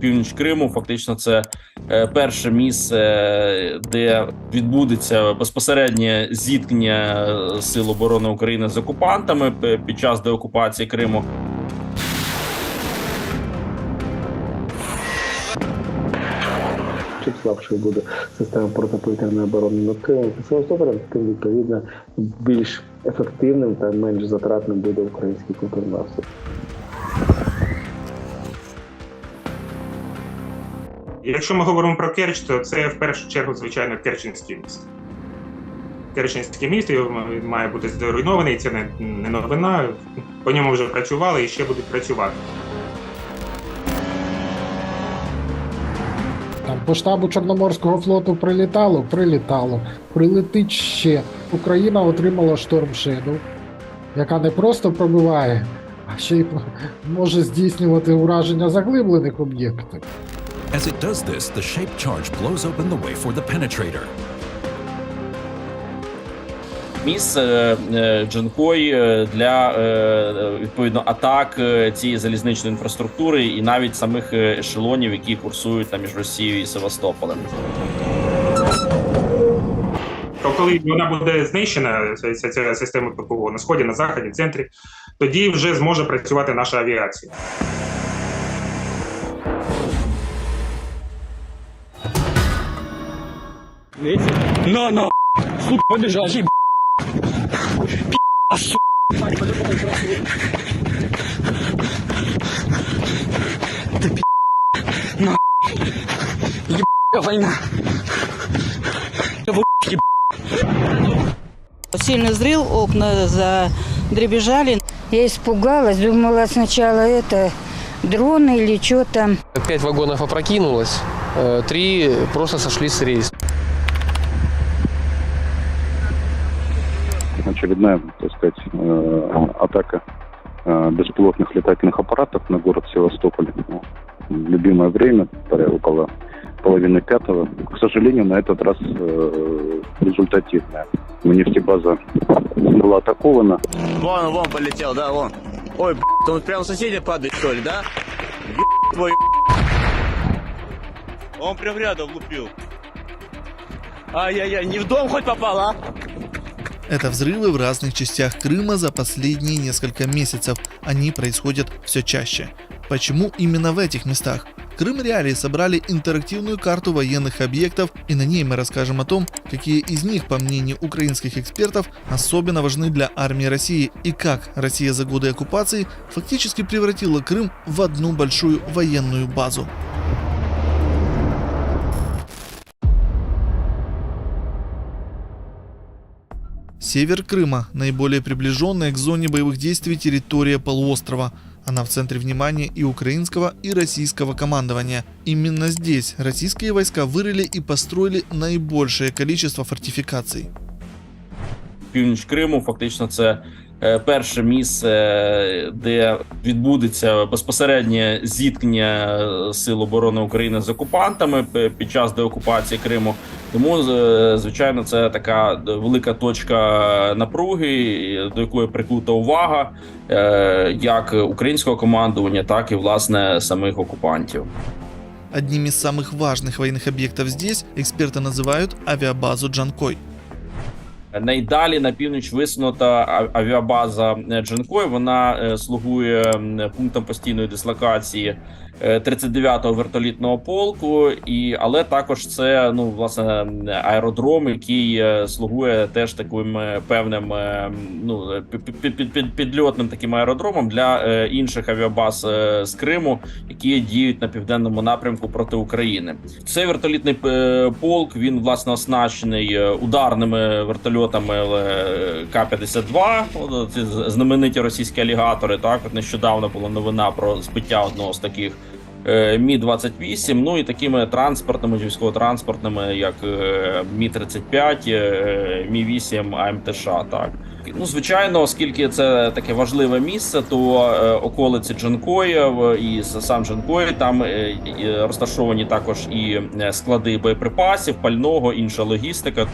північ Криму. Фактично, це е, перше місце, е, де відбудеться безпосереднє зіткнення е, сил оборони України з окупантами під час деокупації Криму. чим слабшою буде система протиповітряної оборони над Кримом та Севастополем, тим відповідно більш ефективним та менш затратним буде український контрнаступ. Якщо ми говоримо про Керч, то це в першу чергу, звичайно, Керченський міст. Керченський міст його має бути зруйнований, це не, новина. По ньому вже працювали і ще будуть працювати. Там по штабу Чорноморського флоту прилітало, прилітало, прилетить ще. Україна отримала Shadow, яка не просто пробиває, а ще й може здійснювати ураження заглиблених об'єктів. As it does this, the shaped charge blows open the way for the penetrator. Місце е, Джанкой е, для е, відповідно атак е, цієї залізничної інфраструктури і навіть самих е, ешелонів, які курсують там між Росією і Севастополем. То коли вона буде знищена, ця, ця система ППО на сході, на заході, в центрі, тоді вже зможе працювати наша авіація. На, на, сука, побежал. На, еб... война. Сильный взрыв, окна задребежали. Я испугалась, думала сначала это дроны или что там. Пять вагонов опрокинулось, э, три просто сошли с рейс. Очередная, так сказать, э, атака э, беспилотных летательных аппаратов на город Севастополь. В любимое время, около половины пятого. К сожалению, на этот раз э, результативная. Нефтебаза была атакована. Вон, вон полетел, да, вон. Ой, б***ь, он прям соседи падает, что ли, да? Твой. Он прям рядом лупил. Ай-яй-яй, не в дом хоть попал, а? Это взрывы в разных частях Крыма за последние несколько месяцев. Они происходят все чаще. Почему именно в этих местах? Крым Реалии собрали интерактивную карту военных объектов, и на ней мы расскажем о том, какие из них, по мнению украинских экспертов, особенно важны для армии России и как Россия за годы оккупации фактически превратила Крым в одну большую военную базу. Север Крыма – наиболее приближенная к зоне боевых действий территория полуострова. Она в центре внимания и украинского, и российского командования. Именно здесь российские войска вырыли и построили наибольшее количество фортификаций. Північ Криму, фактично, е, перше місце, е, де відбудеться безпосереднє зіткнення е, сил оборони України з окупантами п- під час деокупації Криму. Тому, е, звичайно, це така велика точка напруги, до якої прикута увага е, як українського командування, так і власне самих окупантів. Одним из самых важных военных объектов здесь эксперты называют авиабазу Джанкой. Найдалі на північ висунута авіабаза е, Джанкой. Вона е, слугує пунктом постійної дислокації е, 39-го вертолітного полку, і але також це ну власне аеродром, який е, слугує теж таким е, певним е, ну е, пі- пі- пі- пі- підльотним таким аеродромом для е, інших авіабаз е, з Криму, які діють на південному напрямку проти України. Цей вертолітний е, полк він власне оснащений е, ударними вертольотами е, К-52, ці знамениті російські алігатори. Так, от нещодавно була новина про збиття одного з таких. е, Мі-28, ну і такими транспортними, військово-транспортними, як е, Мі-35, е, Мі-8 АМТШ. Так ну звичайно, оскільки це таке важливе місце, то е, околиці Джанкоя і сам Джанкой там розташовані також і склади боєприпасів, пального, інша логістика.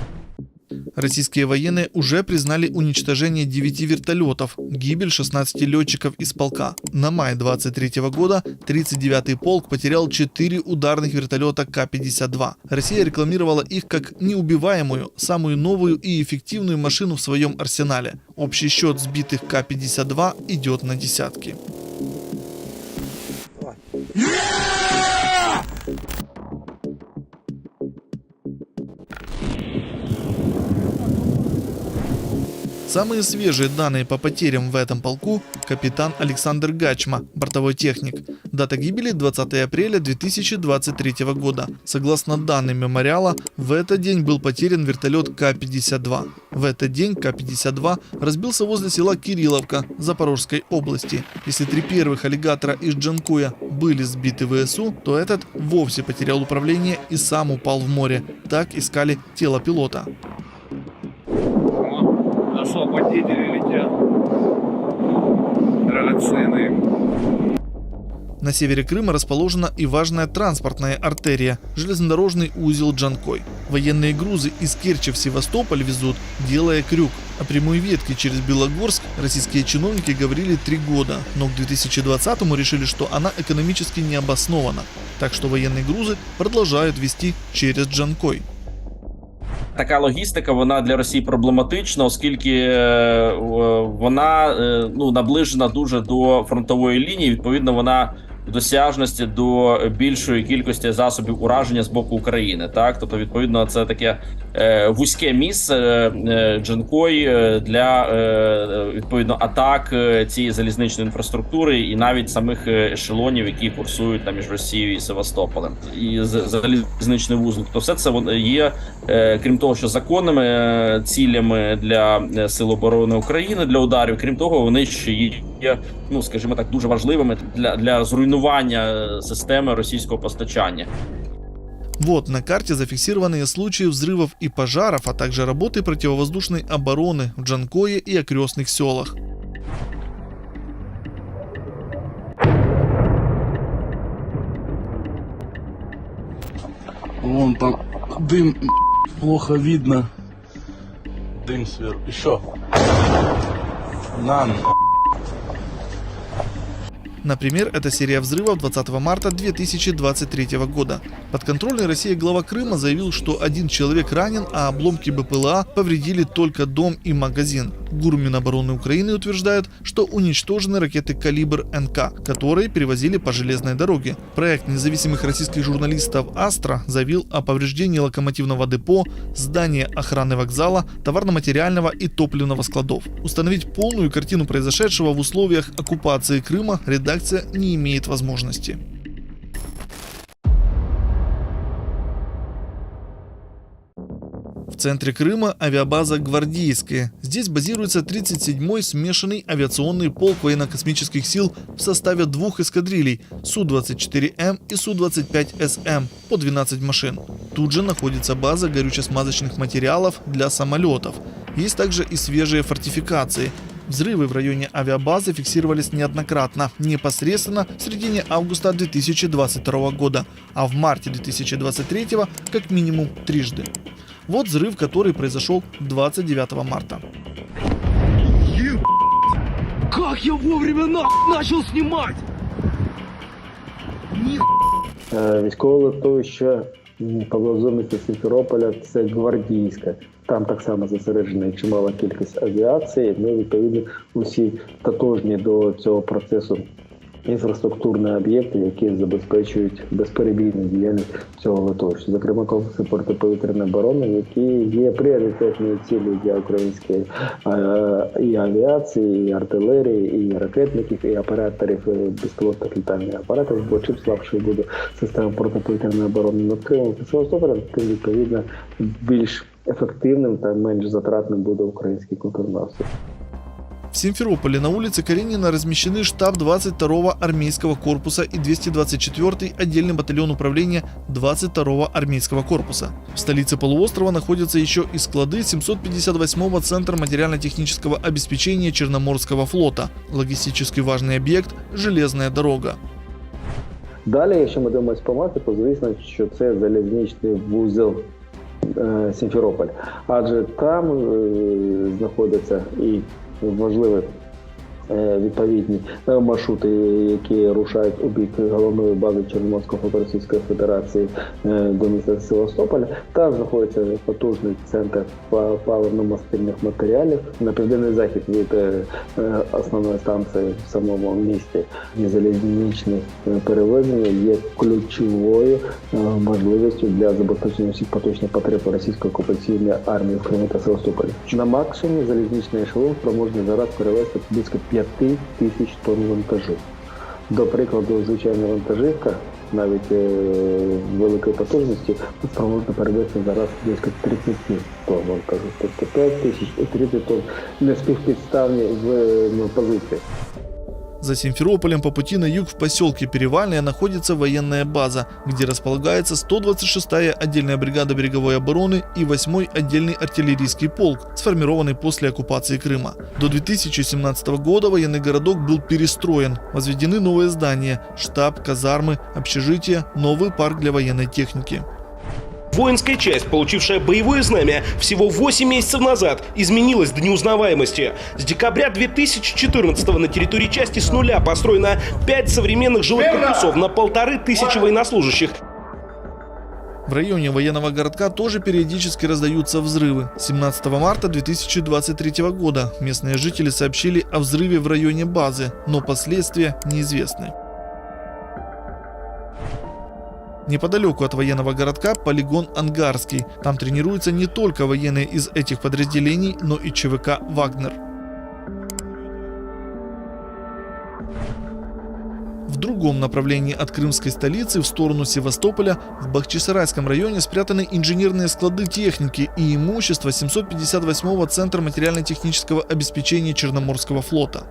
Российские военные уже признали уничтожение 9 вертолетов, гибель 16 летчиков из полка. На май 23 года 39-й полк потерял 4 ударных вертолета К-52. Россия рекламировала их как неубиваемую, самую новую и эффективную машину в своем арсенале. Общий счет сбитых К-52 идет на десятки. Самые свежие данные по потерям в этом полку – капитан Александр Гачма, бортовой техник. Дата гибели – 20 апреля 2023 года. Согласно данным мемориала, в этот день был потерян вертолет К-52. В этот день К-52 разбился возле села Кирилловка Запорожской области. Если три первых аллигатора из Джанкоя были сбиты ВСУ, то этот вовсе потерял управление и сам упал в море. Так искали тело пилота. Освободители летят. Драгоценные. На севере Крыма расположена и важная транспортная артерия – железнодорожный узел Джанкой. Военные грузы из Керчи в Севастополь везут, делая крюк. О прямой ветке через Белогорск российские чиновники говорили три года, но к 2020-му решили, что она экономически не обоснована. Так что военные грузы продолжают вести через Джанкой. Така логістика вона для Росії проблематична, оскільки е, вона е, ну наближена дуже до фронтової лінії. Відповідно, вона досяжності до більшої кількості засобів ураження з боку України. Так, тобто, відповідно, це таке е, вузьке місце е, е, для е, відповідно атак цієї залізничної інфраструктури і навіть самих ешелонів, які курсують там між Росією і Севастополем, і залізничний вузол. То все це є, крім того, що законними цілями для сил оборони України для ударів. Крім того, вони ще є, ну скажімо так, дуже важливими для, для зруйнування е, системи російського постачання. Вот на карте зафиксированные случаи взрывов и пожаров, а также работы противовоздушной обороны в Джанкое и окрестных селах. Вон там дым, плохо видно. Дым сверху. Еще. На, Например, это серия взрывов 20 марта 2023 года. Подконтрольный России глава Крыма заявил, что один человек ранен, а обломки БПЛА повредили только дом и магазин. ГУР Минобороны Украины утверждает, что уничтожены ракеты «Калибр НК», которые перевозили по железной дороге. Проект независимых российских журналистов «Астра» заявил о повреждении локомотивного депо, здания охраны вокзала, товарно-материального и топливного складов. Установить полную картину произошедшего в условиях оккупации Крыма редакция не имеет возможности. В центре Крыма авиабаза «Гвардейская». Здесь базируется 37-й смешанный авиационный полк военно-космических сил в составе двух эскадрилей Су-24М и Су-25СМ по 12 машин. Тут же находится база горюче-смазочных материалов для самолетов. Есть также и свежие фортификации. Взрывы в районе авиабазы фиксировались неоднократно, непосредственно в середине августа 2022 года, а в марте 2023 как минимум трижды. Вот взрыв, который произошел 29 марта. Как я вовремя нахуй начал снимать? Е, Військове литовище поблизу Сімферополя це гвардійське. Там так само зосереджена чимала кількість авіації. Ну відповідно усі тотожні до цього процесу інфраструктурні об'єкти, які забезпечують безперебійну діяльність цього литовища. Зокрема, комплекси протиповітряної оборони, які є пріоритетною цілею для української е, і авіації, і артилерії, і ракетників, і операторів безпілотних літальних апаратів, бо чим слабшою буде система протиповітряної оборони над Кримом та Севастополем, тим відповідно більш ефективним та менш затратним буде український контрнаступ. В Симферополе на улице Каренина размещены штаб 22-го армейского корпуса и 224-й отдельный батальон управления 22-го армейского корпуса. В столице полуострова находятся еще и склады 758-го Центра материально-технического обеспечения Черноморского флота. Логистически важный объект – железная дорога. Далі, якщо ми дивимося по мапі, то звісно, що це залізничний вузел е, Сімферополь, адже там е, знаходяться і Важливе відповідні е, маршрути, які рушають у бік головної бази Чорноморського Російської Федерації е, до міста Севастополя. Там знаходиться потужний центр па- паливно-мастильних матеріалів на південний захід від е, е, основної станції в самому місті. Залізничне е, перевезення є ключовою е, можливістю для забезпечення всіх поточних потреб російської окупаційної армії в Криму та Севастополі. На максимумі залізничний ешелон спроможний зараз перевезти близько 5 тисяч тонн вантажу. До прикладу, звичайна вантажівка, навіть е, великої потужності, спроможна перевести зараз близько 30 тонн вантажу. Тобто 5 тисяч і 30 тонн не співпідставні в ну, позиції. За Симферополем по пути на юг в поселке Перевальное находится военная база, где располагается 126-я отдельная бригада береговой обороны и 8-й отдельный артиллерийский полк, сформированный после оккупации Крыма. До 2017 года военный городок был перестроен, возведены новые здания, штаб, казармы, общежития, новый парк для военной техники. Воинская часть, получившая боевое знамя всего 8 месяцев назад, изменилась до неузнаваемости. С декабря 2014 на территории части с нуля построено 5 современных жилых корпусов на полторы тысячи военнослужащих. В районе военного городка тоже периодически раздаются взрывы. 17 марта 2023 года местные жители сообщили о взрыве в районе базы, но последствия неизвестны. Неподалеку от военного городка полигон Ангарский. Там тренируются не только военные из этих подразделений, но и ЧВК «Вагнер». В другом направлении от крымской столицы в сторону Севастополя в Бахчисарайском районе спрятаны инженерные склады техники и имущество 758-го Центра материально-технического обеспечения Черноморского флота.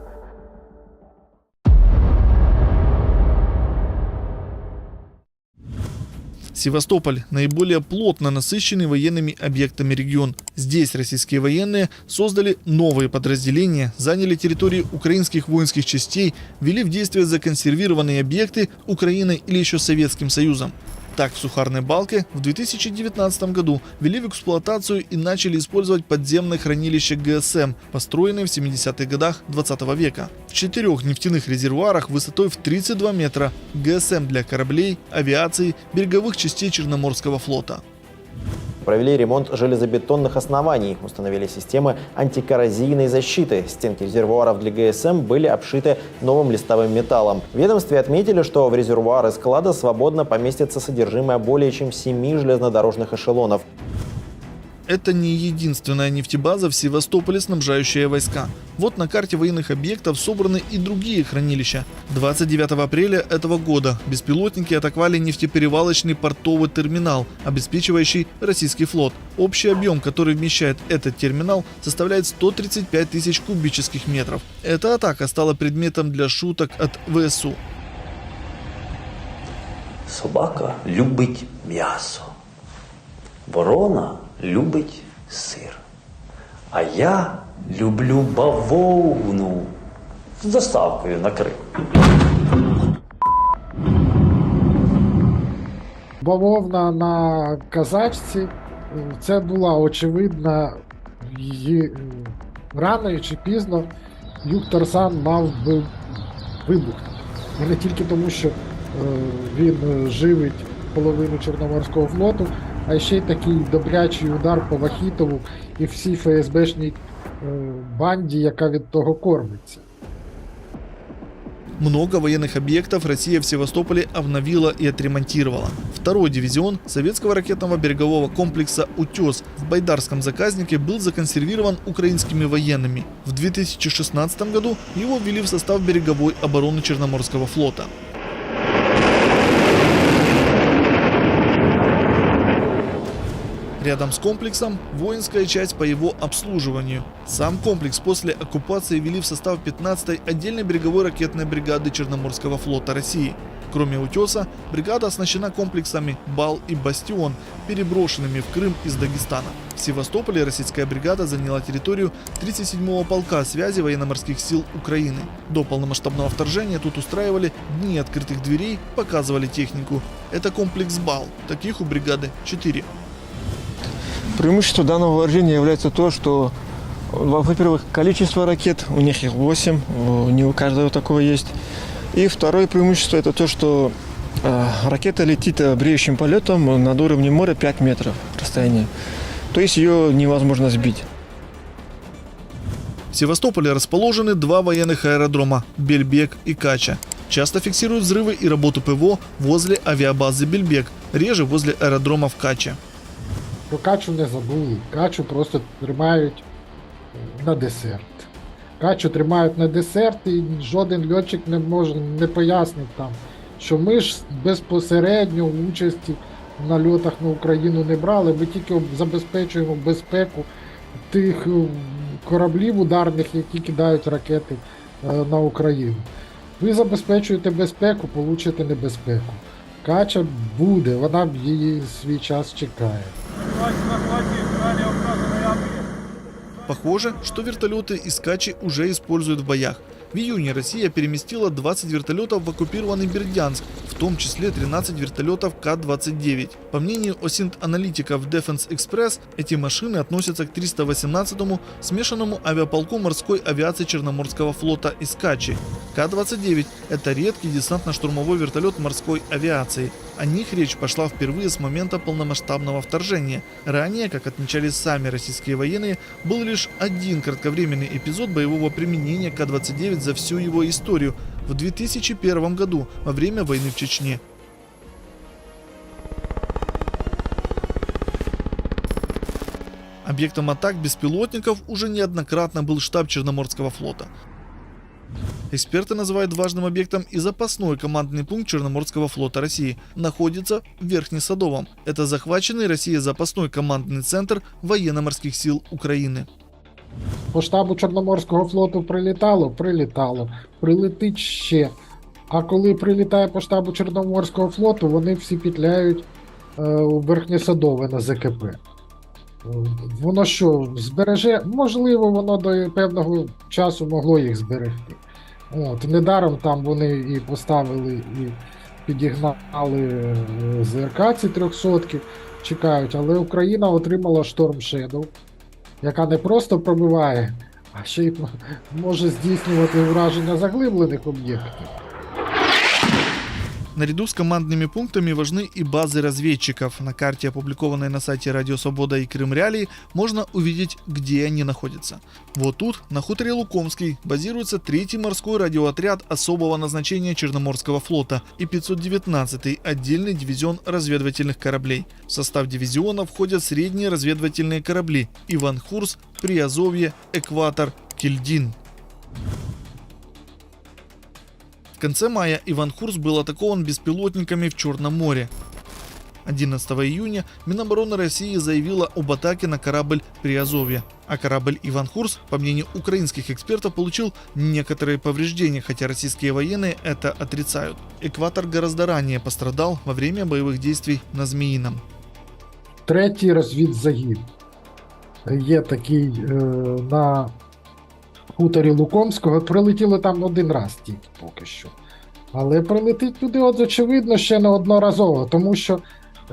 Севастополь – наиболее плотно насыщенный военными объектами регион. Здесь российские военные создали новые подразделения, заняли территории украинских воинских частей, ввели в действие законсервированные объекты Украиной или еще Советским Союзом. Так, в Сухарной Балке в 2019 году ввели в эксплуатацию и начали использовать подземное хранилище ГСМ, построенное в 70-х годах 20 века. В четырех нефтяных резервуарах высотой в 32 метра ГСМ для кораблей, авиации, береговых частей Черноморского флота. Провели ремонт железобетонных оснований, установили системы антикоррозийной защиты. Стенки резервуаров для ГСМ были обшиты новым листовым металлом. Ведомстве отметили, что в резервуары склада свободно поместится содержимое более чем семи железнодорожных эшелонов. Это не единственная нефтебаза в Севастополе, снабжающая войска. Вот на карте военных объектов собраны и другие хранилища. 29 апреля этого года беспилотники атаковали нефтеперевалочный портовый терминал, обеспечивающий российский флот. Общий объем, который вмещает этот терминал, составляет 135 тысяч кубических метров. Эта атака стала предметом для шуток от ВСУ. Собака любить м'ясо. Ворона любить сир. А я люблю бавовну з доставкою на Крим. Бавовна на казачці це була очевидна її е, рано чи пізно Юг Сан мав би вибухнути. І не тільки тому, що е, він е, живить половину Чорноморського флоту, а ще й такий добрячий удар по Вахітову і всій ФСБшній е, банді, яка від того кормиться. Много военных объектов Россия в Севастополе обновила и отремонтировала. Второй дивизион советского ракетного берегового комплекса «Утес» в байдарском заказнике был законсервирован украинскими военными. В 2016 году его ввели в состав береговой обороны Черноморского флота. Рядом с комплексом воинская часть по его обслуживанию. Сам комплекс после оккупации ввели в состав 15-й отдельной береговой ракетной бригады Черноморского флота России. Кроме «Утеса», бригада оснащена комплексами «Бал» и «Бастион», переброшенными в Крым из Дагестана. В Севастополе российская бригада заняла территорию 37-го полка связи военно-морских сил Украины. До полномасштабного вторжения тут устраивали дни открытых дверей, показывали технику. Это комплекс «Бал». Таких у бригады 4. Преимущество данного вооружения является то, что, во- во-первых, количество ракет, у них их 8, не у каждого такого есть. И второе преимущество это то, что э, ракета летит э, бреющим полетом над уровнем моря 5 метров расстояние. То есть ее невозможно сбить. В Севастополе расположены два военных аэродрома – Бельбек и Кача. Часто фиксируют взрывы и работу ПВО возле авиабазы Бельбек, реже возле аэродрома в Каче. Про качу не забули. Качу просто тримають на десерт. Качу тримають на десерт, і жоден льотчик не може не пояснить там, що ми ж безпосередньо участі в нальотах на Україну не брали, ми тільки забезпечуємо безпеку тих е, кораблів ударних, які кидають ракети е, на Україну. Ви забезпечуєте безпеку, получите небезпеку. Кача буде, вона її свій час чекає. Похоже, что вертолеты из Качи уже используют в боях. В июне Россия переместила 20 вертолетов в оккупированный Бердянск, в том числе 13 вертолетов К-29. По мнению осинт-аналитиков Defense Express, эти машины относятся к 318-му смешанному авиаполку морской авиации Черноморского флота из Качи. К-29 – это редкий десантно-штурмовой вертолет морской авиации. О них речь пошла впервые с момента полномасштабного вторжения. Ранее, как отмечали сами российские военные, был лишь один кратковременный эпизод боевого применения К-29 за всю его историю в 2001 году во время войны в Чечне. Объектом атак беспилотников уже неоднократно был штаб Черноморского флота. Эксперты называют важным объектом и запасной командный пункт Черноморского флота России. Находится в Верхнесадовом. Это захваченный Россией запасной командный центр военно-морских сил Украины. По штабу Чорноморського флоту прилітало, прилітало, прилетить ще. А коли прилітає по штабу Чорноморського флоту, вони всі петляють е, у Верхнєсадове на ЗКП. Е, Воно що, збереже? Можливо, воно до певного часу могло їх зберегти. От, недаром там вони і поставили, і підігнали е, ЗРК ці 300 чекають, але Україна отримала Storm Shadow, яка не просто пробиває, а ще й може здійснювати враження заглиблених об'єктів. Наряду с командными пунктами важны и базы разведчиков. На карте, опубликованной на сайте Радио Свобода и Крым Реалии, можно увидеть, где они находятся. Вот тут, на хуторе Лукомский, базируется 3-й морской радиоотряд особого назначения Черноморского флота и 519-й отдельный дивизион разведывательных кораблей. В состав дивизиона входят средние разведывательные корабли Иван Хурс, Приазовье, Экватор, Кильдин В конце мая Иван Хурс был атакован беспилотниками в Черном море. 11 июня Минобороны России заявила об атаке на корабль Приазовье, а корабль Иван Хурс, по мнению украинских экспертов, получил некоторые повреждения, хотя российские военные это отрицают. Экватор гораздо ранее пострадал во время боевых действий на Змеином. Третій розвідзагін є такий е, на хуторі Лукомського. Прилетіло там один раз тільки поки що. Але прилетить туди, от очевидно, ще неодноразово, тому що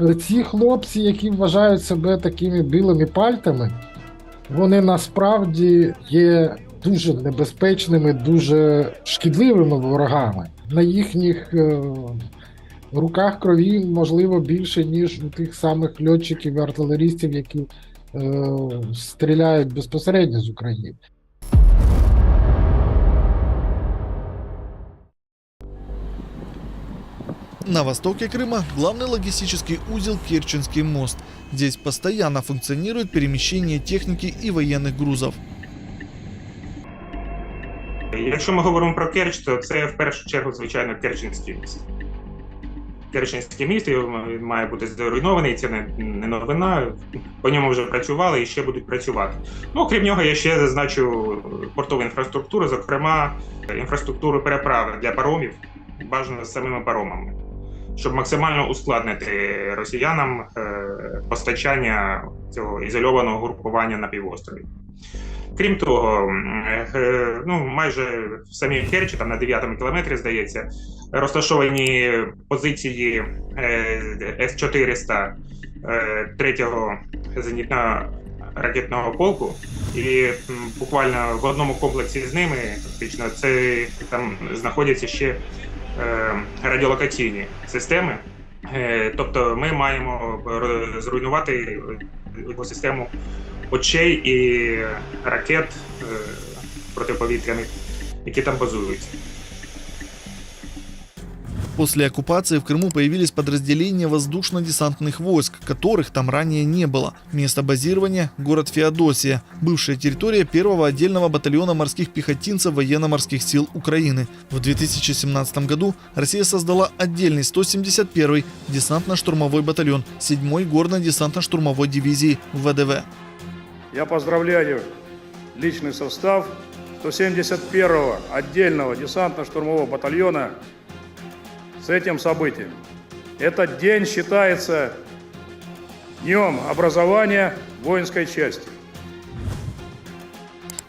е, ці хлопці, які вважають себе такими білими пальтами, вони насправді є дуже небезпечними, дуже шкідливими ворогами. На їхніх е, руках крові можливо більше, ніж у тих самих льотчиків і артилерістів, які е, стріляють безпосередньо з України. На востоке Крыма главный логистический узел Керченский мост. Здесь постоянно функционирует перемещение техники и военных грузов. Якщо ми говоримо про Керч, то це в першу чергу, звичайно, Керченський міст. Керченський міст він має бути зруйнований, це не, не новина. По ньому вже працювали і ще будуть працювати. Ну, крім нього, я ще зазначу портову інфраструктуру, зокрема, інфраструктуру переправи для паромів, бажано з самими паромами, щоб максимально ускладнити росіянам е, постачання цього ізольованого групування на півострові. Крім того, е, ну майже в самій Керчі, там на 9 кілометрі, здається, розташовані позиції е, С-400 е, третього зенітно-ракетного полку, і буквально в одному комплексі з ними фактично це там знаходяться ще е, радіолокаційні системи. Е, Тобто ми маємо ро- зруйнувати екосистему очей і ракет е, протиповітряних, які там базуються. После оккупации в Крыму появились подразделения воздушно-десантных войск, которых там ранее не было. Место базирования – город Феодосия, бывшая территория первого отдельного батальона морских пехотинцев военно-морских сил Украины. В 2017 году Россия создала отдельный 171-й десантно-штурмовой батальон 7-й горно-десантно-штурмовой дивизии ВДВ. Я поздравляю личный состав 171-го отдельного десантно-штурмового батальона с этим событием. Этот день считается днем образования воинской части.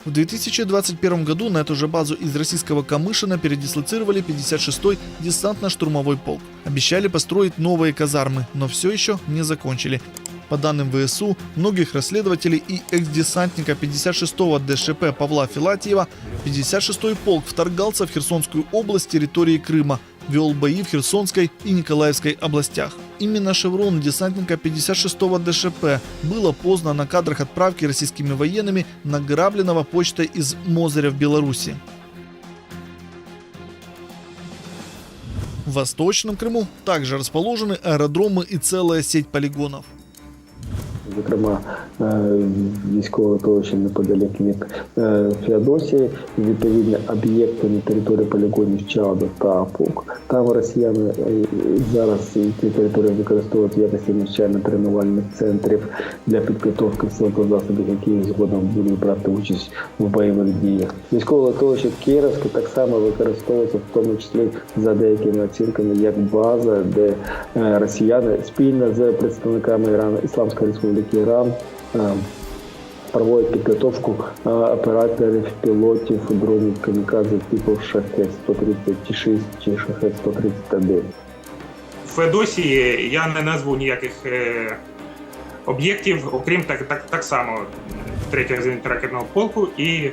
В 2021 году на эту же базу из российского Камышина передислоцировали 56-й десантно-штурмовой полк. Обещали построить новые казармы, но все еще не закончили. По данным ВСУ, многих расследователей и экс-десантника 56-го ДШП Павла Филатьева, 56-й полк вторгался в Херсонскую область территории Крыма, вел бои в Херсонской и Николаевской областях. Именно шеврон десантника 56-го ДШП был опознан на кадрах отправки российскими военными награбленного почтой из Мозыря в Беларуси. В Восточном Крыму также расположены аэродромы и целая сеть полигонов. Зокрема, е, військове оточення неподалік від е, Феодосії, відповідні об'єкти на території полігонів Чада та Пук. Там росіяни е, зараз ці території використовують в якості навчально-тренувальних центрів для підготовки сил та засобів, які згодом будуть брати участь в бойових діях. Військове оточення Кіровське так само використовується, в тому числі за деякими оцінками, як база, де росіяни спільно з представниками Ірану Ісламської Республіки Иран е, підготовку е, подготовку операторов, пилотов дронів камікадзе типу Шахе 136 чи «Шахет-131». В Федосії я не назву ніяких е, об'єктів, окрім так так, так само 3-го зенітно-ракетного полку і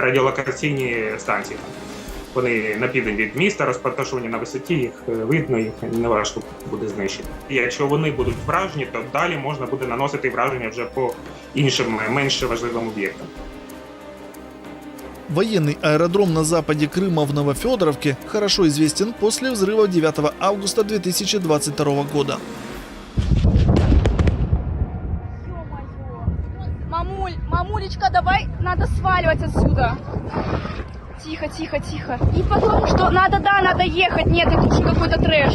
радіолокаційні станції. Вони на південь від міста розташовані на висоті, їх е, видно, їх неважко буде знищити. І якщо вони будуть вражені, то далі можна буде наносити враження вже по іншим е, менш важливим об'єктам. Военный аэродром на западе Крыма в Новофедоровке хорошо известен после взрыва 9 августа 2022 года. Мамуль, мамулечка, давай, надо сваливать отсюда. Тихо, тихо, тихо. И потому что надо, да, надо ехать. Нет, это уже какой-то трэш.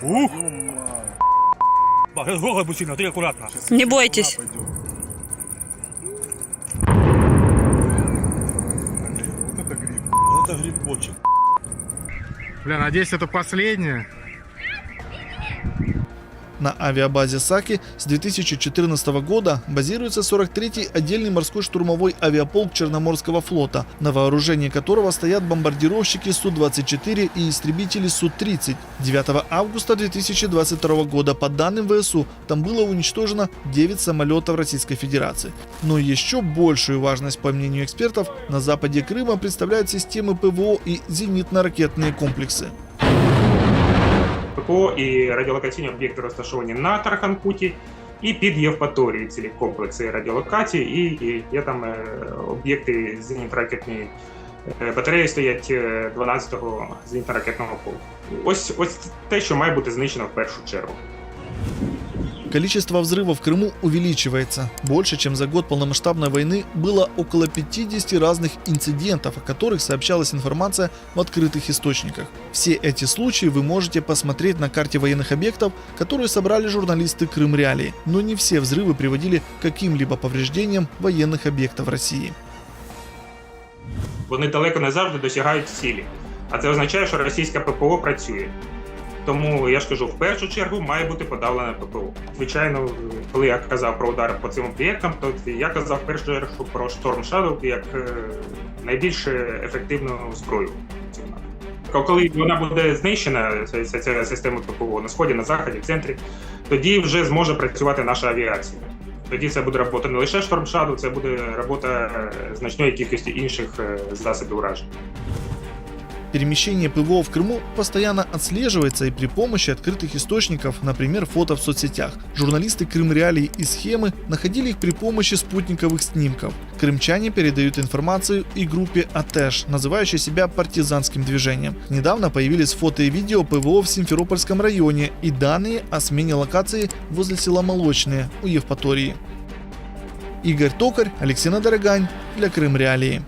Ух! Бах, голову мужчина, ты аккуратно. Не бойтесь. Вот это грибочек. Бля, надеюсь, это последнее. На авиабазе Саки с 2014 года базируется 43-й отдельный морской штурмовой авиаполк Черноморского флота, на вооружении которого стоят бомбардировщики Су-24 и истребители Су-30. 9 августа 2022 года, по данным ВСУ, там было уничтожено 9 самолетов Российской Федерации. Но еще большую важность, по мнению экспертов, на западе Крыма представляют системы ПВО и зенитно-ракетные комплексы. ППО і радіолокаційні об'єкти розташовані на Тарханкуті і під Євпаторією цілі комплекси радіолокації, і, і є там е, об'єкти зенітно-ракетної е, батареї стоять е, 12-го зенітно-ракетного полку. Ось ось те, що має бути знищено в першу чергу. Количество взрывов в Крыму увеличивается. Больше, чем за год полномасштабной войны, было около 50 разных инцидентов, о которых сообщалась информация в открытых источниках. Все эти случаи вы можете посмотреть на карте военных объектов, которую собрали журналисты Крым Реалии. Но не все взрывы приводили к каким-либо повреждениям военных объектов России. Вони далеко не завжди досягають цілі. А це означає, що російська ППО працює. Тому я ж кажу, в першу чергу має бути подавлена ППО. Звичайно, коли я казав про удар по цим об'єктам, то я казав в першу чергу про Storm Shadow як е, найбільш ефективну зброю. напрямку. Коли вона буде знищена, ця, ця, ця система ППО на сході, на заході, в центрі, тоді вже зможе працювати наша авіація. Тоді це буде робота не лише Storm Shadow, це буде робота е, значної кількості інших е, засобів ураження. Перемещение ПВО в Крыму постоянно отслеживается и при помощи открытых источников, например, фото в соцсетях. Журналисты Крым Реалии и схемы находили их при помощи спутниковых снимков. Крымчане передают информацию и группе АТЭШ, называющей себя партизанским движением. Недавно появились фото и видео ПВО в Симферопольском районе и данные о смене локации возле села Молочные у Евпатории. Игорь Токарь, Алексей Дорогань для Крым Реалии.